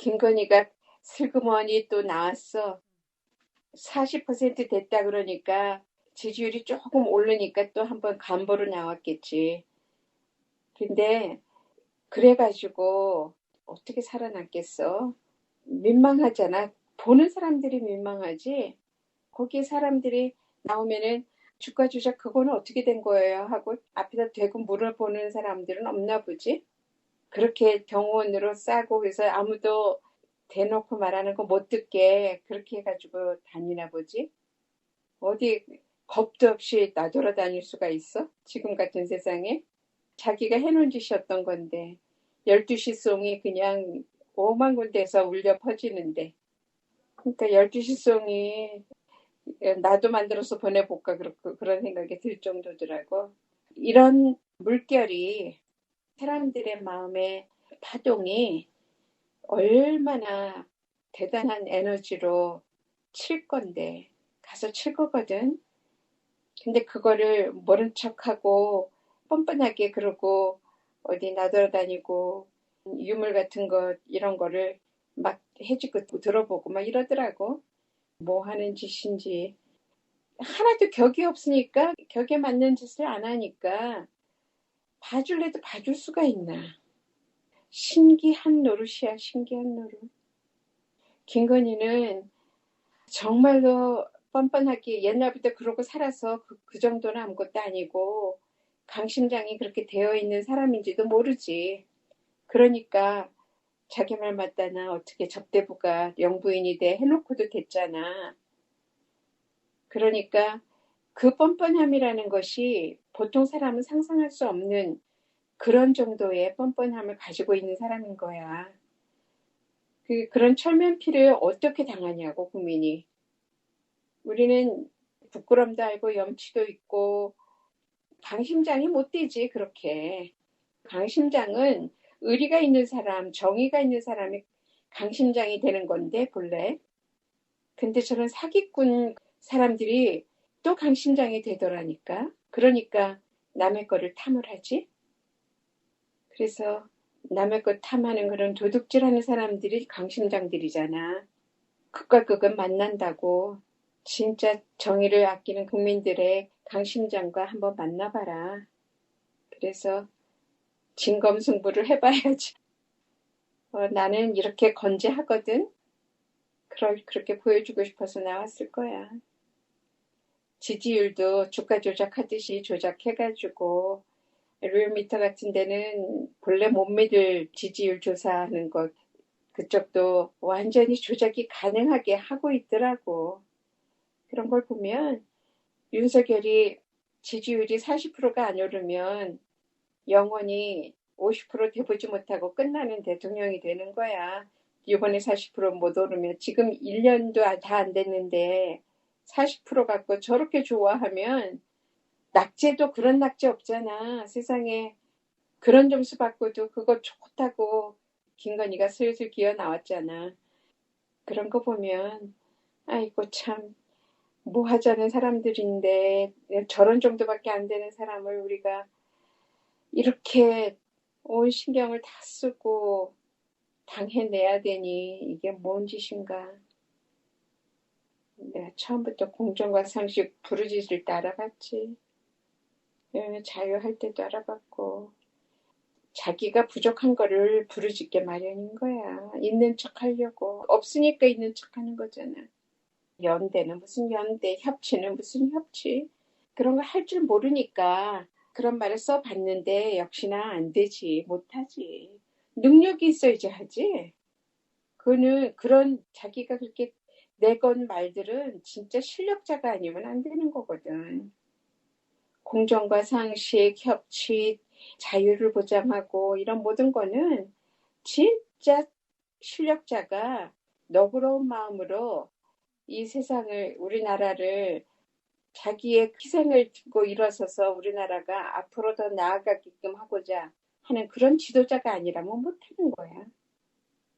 김건희가 슬그머니 또 나왔어. 40% 됐다 그러니까 지지율이 조금 오르니까 또 한번 간보로 나왔겠지. 근데 그래가지고 어떻게 살아남겠어? 민망하잖아. 보는 사람들이 민망하지. 거기에 사람들이 나오면은 주가 조작 그거는 어떻게 된 거예요? 하고 앞에다 대고 물어보는 사람들은 없나 보지. 그렇게 경호원으로 싸고 그래서 아무도 대놓고 말하는 거 못 듣게 그렇게 해가지고 다니나 보지. 어디 겁도 없이 나돌아다닐 수가 있어? 지금 같은 세상에? 자기가 해놓은 짓이었던 건데 12시 송이 그냥 오만 군데서 울려 퍼지는데 그러니까 12시 송이 나도 만들어서 보내볼까 그런 생각이 들 정도더라고. 이런 물결이 사람들의 마음의 파동이 얼마나 대단한 에너지로 칠 건데 가서 칠 거거든. 근데 그거를 모른 척하고 뻔뻔하게 그러고 어디 나돌아다니고 유물 같은 것 이런 거를 막 해주고 들어보고 막 이러더라고. 뭐 하는 짓인지 하나도 격이 없으니까 격에 맞는 짓을 안 하니까 봐줄래도 봐줄 수가 있나. 신기한 노릇이야, 신기한 노릇. 김건희는 정말로 뻔뻔하게 옛날부터 그러고 살아서 그, 그 정도는 아무것도 아니고 강심장이 그렇게 되어 있는 사람인지도 모르지. 그러니까 자기 말 맞다나 어떻게 접대부가 영부인이 돼 해놓고도 됐잖아. 그러니까 그 뻔뻔함이라는 것이 보통 사람은 상상할 수 없는 그런 정도의 뻔뻔함을 가지고 있는 사람인 거야. 그, 그런 철면피를 어떻게 당하냐고, 국민이. 우리는 부끄럼도 알고 염치도 있고, 강심장이 못 되지, 그렇게. 강심장은 의리가 있는 사람, 정의가 있는 사람이 강심장이 되는 건데, 본래. 근데 저런 사기꾼 사람들이 또 강심장이 되더라니까. 그러니까 남의 거를 탐을 하지. 그래서 남의 것 탐하는 그런 도둑질하는 사람들이 강심장들이잖아. 극과 극은 만난다고. 진짜 정의를 아끼는 국민들의 강심장과 한번 만나봐라. 그래서 진검승부를 해봐야지. 어, 나는 이렇게 건재하거든. 그럴, 그렇게 보여주고 싶어서 나왔을 거야. 지지율도 주가 조작하듯이 조작해가지고 리얼미터 같은 데는 본래 못 믿을 지지율 조사하는 것 그쪽도 완전히 조작이 가능하게 하고 있더라고. 그런 걸 보면 윤석열이 지지율이 40%가 안 오르면 영원히 50% 돼보지 못하고 끝나는 대통령이 되는 거야. 이번에 40%못 오르면 지금 1년도 다 안 됐는데 40% 갖고 저렇게 좋아하면 낙제도 그런 낙제 없잖아. 세상에 그런 점수 받고도 그거 좋다고 김건희가 슬슬 기어 나왔잖아. 그런 거 보면 아이고 참 뭐 하자는 사람들인데 저런 정도밖에 안 되는 사람을 우리가 이렇게 온 신경을 다 쓰고 당해내야 되니 이게 뭔 짓인가. 내가 처음부터 공정과 상식 부르짖을 때 알아봤지. 예, 자유할 때도 알아봤고 자기가 부족한 거를 부르짖게 마련인 거야. 있는 척 하려고. 없으니까 있는 척 하는 거잖아. 연대는 무슨 연대, 협치는 무슨 협치. 그런 거 할 줄 모르니까 그런 말을 써봤는데 역시나 안 되지. 못하지. 능력이 있어야지 하지. 그는 그런 자기가 그렇게 내건 말들은 진짜 실력자가 아니면 안 되는 거거든. 공정과 상식, 협치, 자유를 보장하고 이런 모든 거는 진짜 실력자가 너그러운 마음으로 이 세상을, 우리나라를 자기의 희생을 두고 일어서서 우리나라가 앞으로 더 나아가게끔 하고자 하는 그런 지도자가 아니라면 못하는 거야.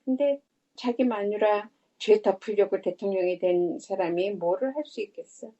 근데 자기 마누라 죄 덮으려고 대통령이 된 사람이 뭐를 할 수 있겠어?